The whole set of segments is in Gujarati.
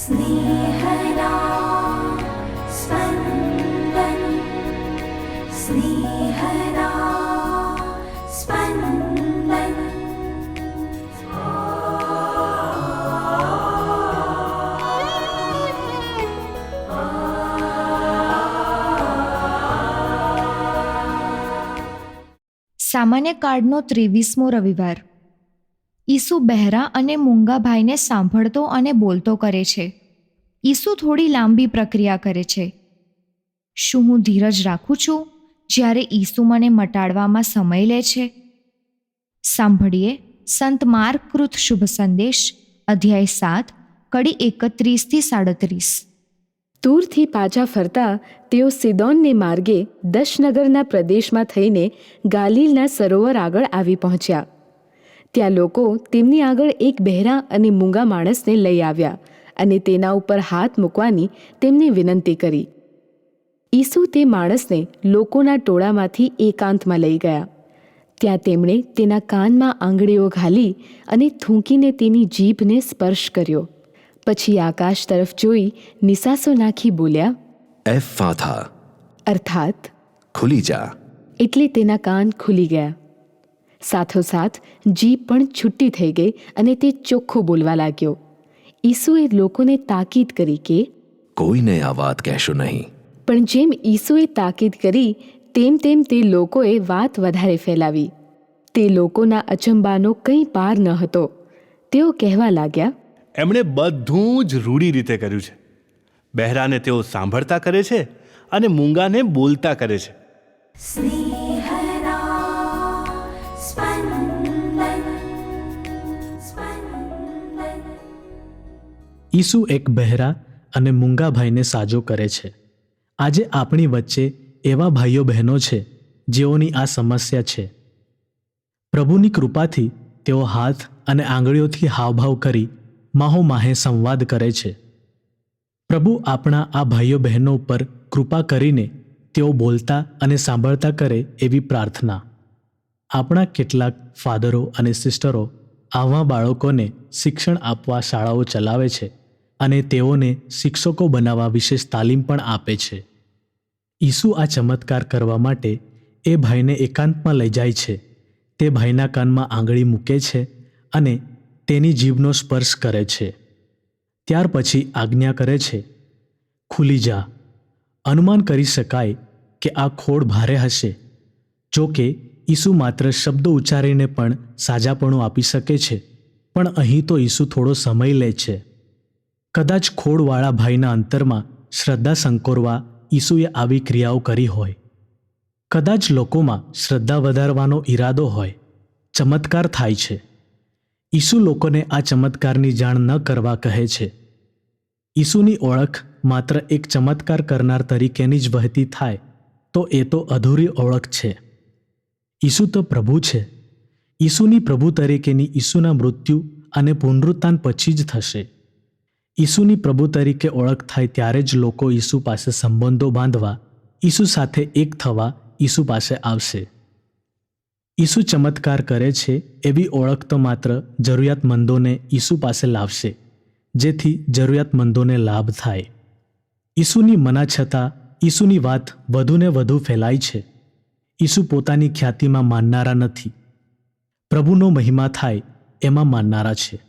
स्नेहदा स्पन्दन् स्नेहदा स्पन्दन् સામાન્ય કાર્ડનો ત્રેવીસમો રવિવાર ઈસુ બહેરા અને મૂંગાભાઈને સાંભળતો અને બોલતો કરે છે. ઈસુ થોડી લાંબી પ્રક્રિયા કરે છે. શું હું ધીરજ રાખું છું? જ્યારે ઈસુ મને મટાડવામાં સમય લે છે? સાંભળીએ સંત માર્ગકૃત શુભ સંદેશ, અધ્યાય સાત, કડી એકત્રીસથી સાડત્રીસ. તૂરથી પાછા ફરતા તેઓ સિદોનને માર્ગે દશનગરના પ્રદેશમાં થઈને ગાલિલના સરોવર આગળ આવી પહોંચ્યા. ત્યાં લોકો તેમની આગળ એક બહેરા અને મૂંગા માણસને લઈ આવ્યા અને તેના ઉપર હાથ મૂકવાની તેમને વિનંતી કરી. ઈસુ તે માણસને લોકોના ટોળામાંથી એકાંતમાં લઈ ગયા. ત્યાં તેમણે તેના કાનમાં આંગળીઓ ઘાલી અને થૂંકીને તેની જીભને સ્પર્શ કર્યો. પછી આકાશ તરફ જોઈ નિસાસો નાખી બોલ્યા એફ ફાથા અર્થાત ખુલી જા. એટલે તેના કાન ખુલી ગયા. સાથોસાથ જીભ પણ છુટ્ટી થઈ ગઈ અને તે ચોખ્ખો બોલવા લાગ્યો. ઈસુએ લોકોને તાકીદ કરી કે કોઈને આ વાત કહેશો નહીં. પણ જેમ ઈસુએ તાકીદ કરી તેમ તેમ તે લોકોએ વાત વધારે ફેલાવી. તે લોકોના અચંબાનો કંઈ પાર ન હતો. તેઓ કહેવા લાગ્યા એમણે બધું જ રૂઢી રીતે કર્યું છે. બહેરાને તેઓ સાંભળતા કરે છે અને મૂંગાને બોલતા કરે છે. સ્નેહ ઈસુ એક બહેરા અને મૂંગા ભાઈને સાજો કરે છે. આજે આપણી વચ્ચે એવા ભાઈઓ બહેનો છે, જેઓની આ સમસ્યા છે. પ્રભુની કૃપાથી તેઓ હાથ અને આંગળીઓથી હાવભાવ કરી માહો માહે સંવાદ કરે છે. પ્રભુ આપણા આ ભાઈઓ બહેનો ઉપર કૃપા કરીને તેઓ બોલતા અને સાંભળતા કરે એવી પ્રાર્થના. આપણા કેટલાક ફાધરો અને સિસ્ટરો આવા બાળકોને શિક્ષણ આપવા શાળાઓ ચલાવે છે. અને તેઓને શિક્ષકો બનાવવા વિશેષ તાલીમ પણ આપે છે. ઈસુ આ ચમત્કાર કરવા માટે એ ભાઈને એકાંતમાં લઈ જાય છે. તે ભાઈના કાનમાં આંગળી મૂકે છે અને તેની જીભનો સ્પર્શ કરે છે. ત્યાર પછી આજ્ઞા કરે છે, ખુલી જા. અનુમાન કરી શકાય કે આ ખોડ ભારે હશે. જો કે, ઈસુ માત્ર શબ્દો ઉચ્ચારીને પણ સાજાપણું આપી શકે છે. પણ અહીં તો ઈસુ થોડો સમય લે છે. કદાચ ખોડવાળા ભાઈના અંતરમાં શ્રદ્ધા સંકોરવા ઈસુએ આવી ક્રિયાઓ કરી હોય. કદાચ લોકોમાં શ્રદ્ધા વધારવાનો ઈરાદો હોય. ચમત્કાર થાય છે. ઈસુ લોકોને આ ચમત્કારની જાણ ન કરવા કહે છે. ઈસુની ઓળખ માત્ર એક ચમત્કાર કરનાર તરીકેની જ વહેતી થાય, તો એ તો અધૂરી ઓળખ છે. ઈસુ તો પ્રભુ છે. ઈસુની પ્રભુ તરીકેની ઈસુના મૃત્યુ અને પુનરુત્થાન પછી જ થશે. ઈસુની પ્રભુ તરીકે ઓળખ થાય ત્યારે જ લોકો ઈસુ પાસે સંબંધો બાંધવા, ઈસુ સાથે એક થવા ઈસુ પાસે આવશે. ઈસુ ચમત્કાર કરે છે એવી ઓળખ તો માત્ર જરૂરિયાતમંદોને ઈસુ પાસે લાવશે, જેથી જરૂરિયાતમંદોને લાભ થાય. ઈસુની મના છતાં ઈસુની વાત વધુને વધુ ફેલાય છે. ઈસુ પોતાની ખ્યાતિમાં માનનારા નથી. પ્રભુનો મહિમા થાય એમાં માનનારા છે.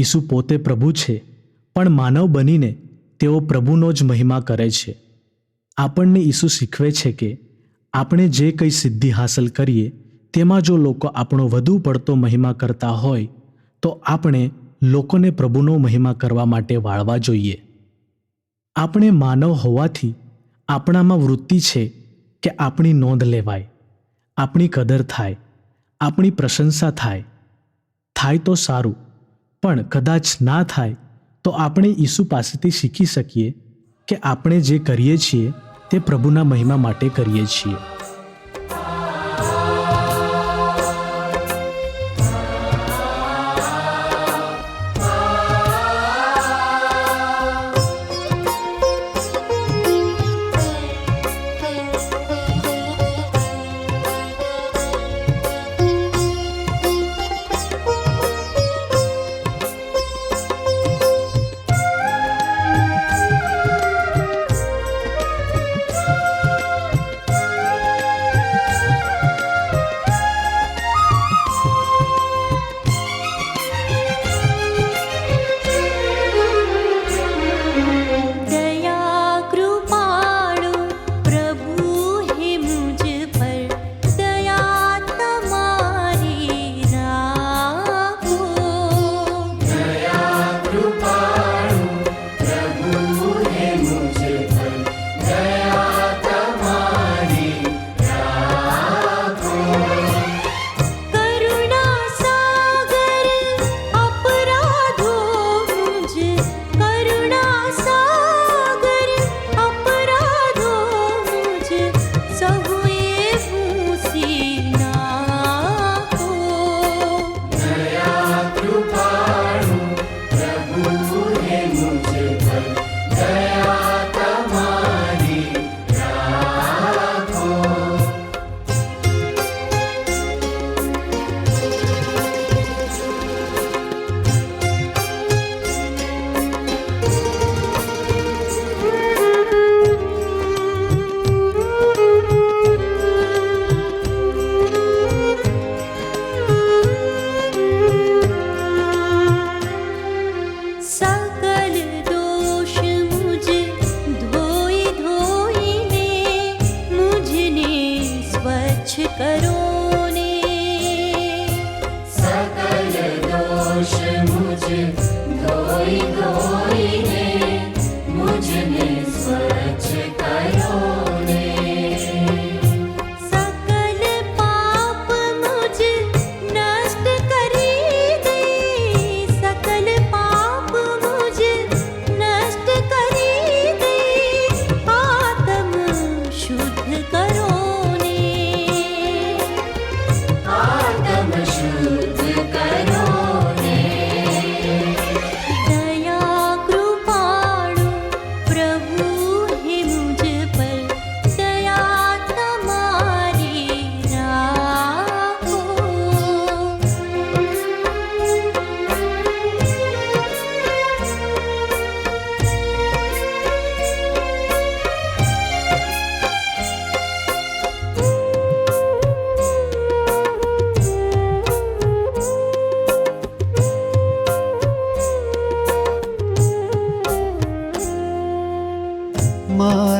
ઈસુ પોતે પ્રભુ છે પણ માનવ બનીને તેઓ પ્રભુનો જ મહિમા કરે છે. આપણને ઈસુ શીખવે છે કે આપણે જે કંઈ સિદ્ધિ હાંસલ કરીએ, તેમાં જો લોકો આપણો વધુ પડતો મહિમા કરતા હોય, તો આપણે લોકોને પ્રભુનો મહિમા કરવા માટે વાળવા જોઈએ. આપણે માનવ હોવાથી આપણામાં વૃત્તિ છે કે આપણી નોંધ લેવાય, આપણી કદર થાય, આપણી પ્રશંસા થાય. થાય તો સારું, પણ કદાચ ના થાય તો આપણે ઈસુ પાસેથી શીખી શકીએ કે આપણે જે કરીએ છીએ તે પ્રભુના મહિમા માટે કરીએ છીએ.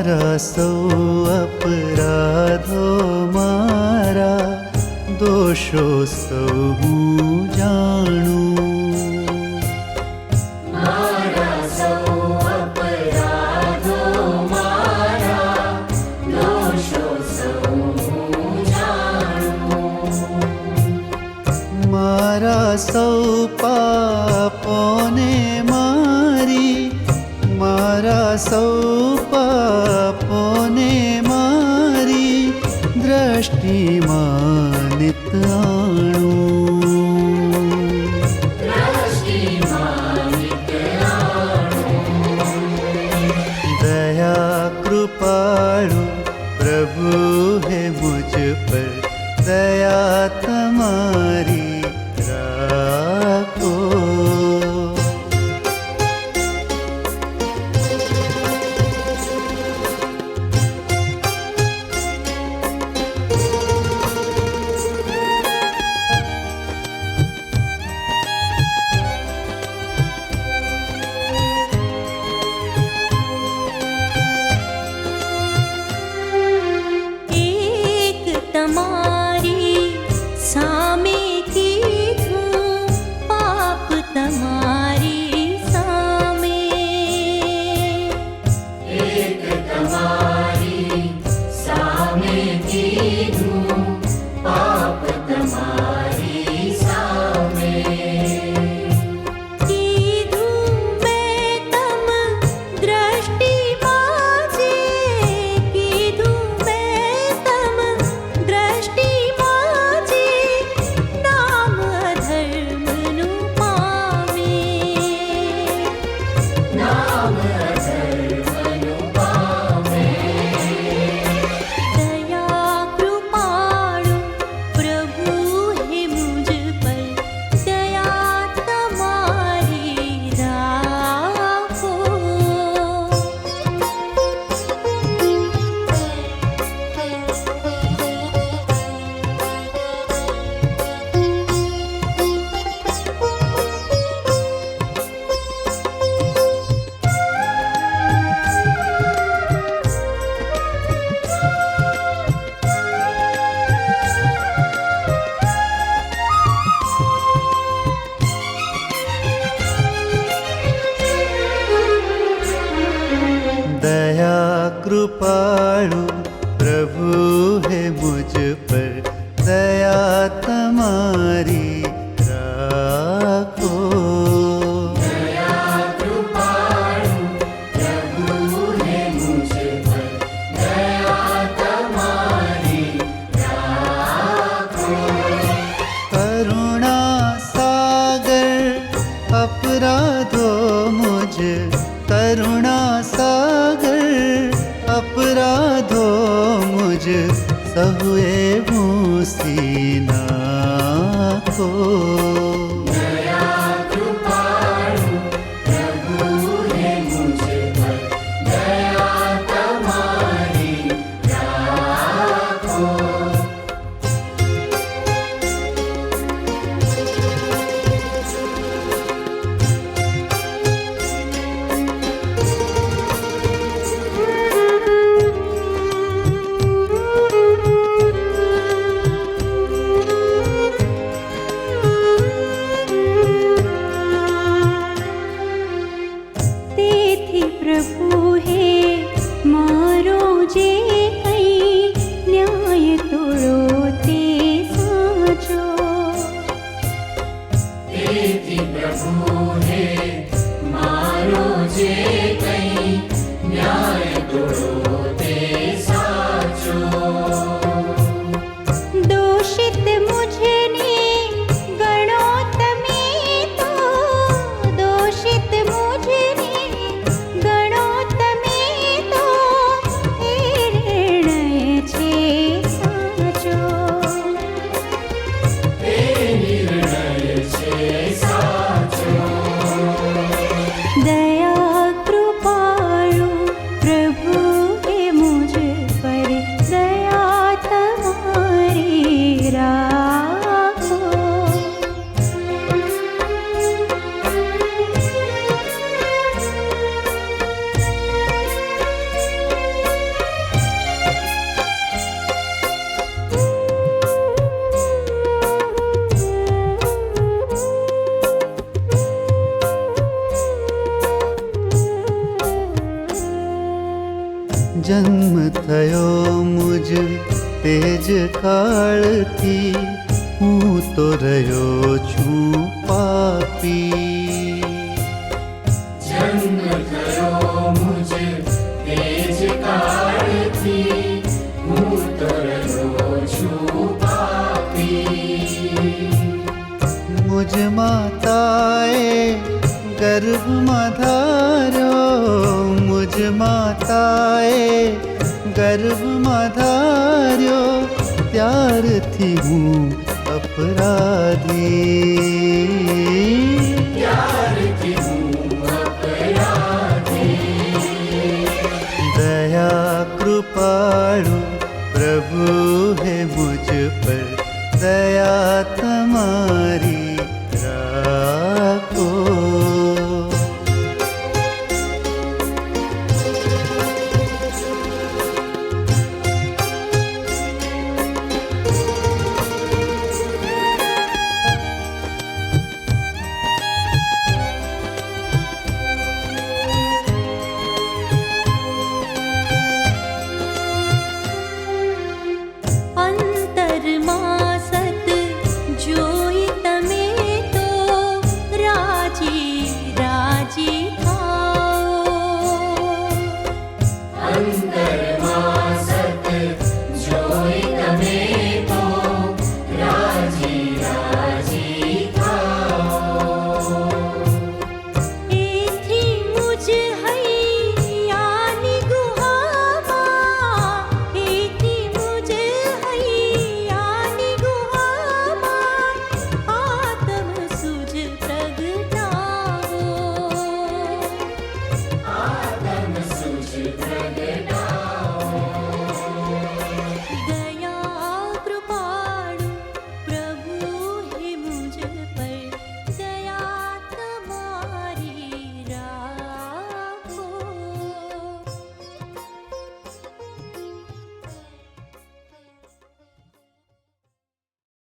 મારા સૌ અપરાધો મારા દોષો સૌ હું જાણું મારા સૌ અપરાધો મારા દોષો સૌ પાપોને મારી મારા સૌ है मुझ पर રોજ સહુ એવું સીના ખો જન્મ થયો મુજ તેજ કાળથી હું તો રહ્યો છું પાપી. જન્મ થયો મુજ તેજ કાળથી હું તો રહ્યો છું પાપી. મુજ માતાએ ગર્ભમાં ધાર્યો મુજ માતાએ ગર્ભમાં ધાર્યો ત્યારથી હું અપરાધી. દયા કૃપાળુ પ્રભુ હે મુજ પર, દયા તમારી